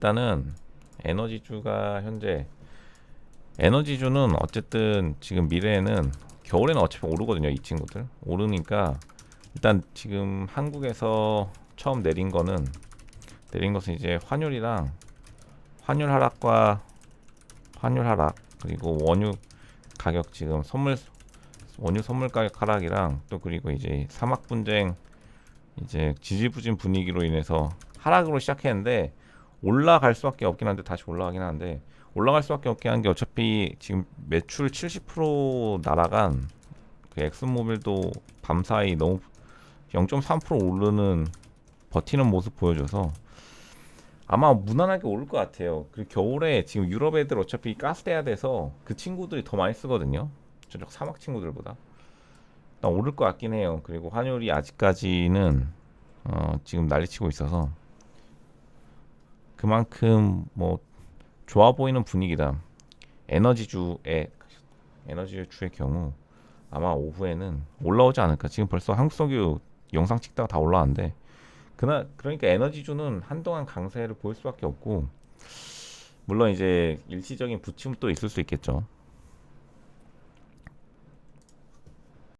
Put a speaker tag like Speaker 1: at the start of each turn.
Speaker 1: 일단은 에너지주가 현재 에너지주는 어쨌든 지금 미래에는 겨울에는 어차피 오르거든요 이 친구들. 오르니까 일단 지금 한국에서 처음 내린 거는 내린 것은 이제 환율이랑 환율 하락과 환율 하락 그리고 원유 가격 지금 선물 원유 선물 가격 하락이랑 또 그리고 이제 사막 분쟁 이제 지지부진 분위기로 인해서 하락으로 시작했는데 올라갈 수밖에 없긴 한데 다시 올라가긴 하는데 올라갈 수밖에 없게 한 게 어차피 지금 매출 70% 날아간 그 엑슨모빌도 밤사이 너무 0.3% 오르는 버티는 모습 보여줘서 아마 무난하게 오를 것 같아요. 그리고 겨울에 지금 유럽 애들 어차피 가스돼야 돼서 그 친구들이 더 많이 쓰거든요. 저쪽 사막 친구들보다. 오를 것 같긴 해요. 그리고 환율이 아직까지는 어, 지금 난리치고 있어서 그만큼 뭐 좋아 보이는 분위기다. 에너지주의 에너지주의 경우 아마 오후에는 올라오지 않을까. 지금 벌써 한국석유 영상 찍다가 다 올라왔는데 그나 그러니까 에너지주는 한동안 강세를 보일 수밖에 없고 물론 이제 일시적인 부침도 있을 수 있겠죠.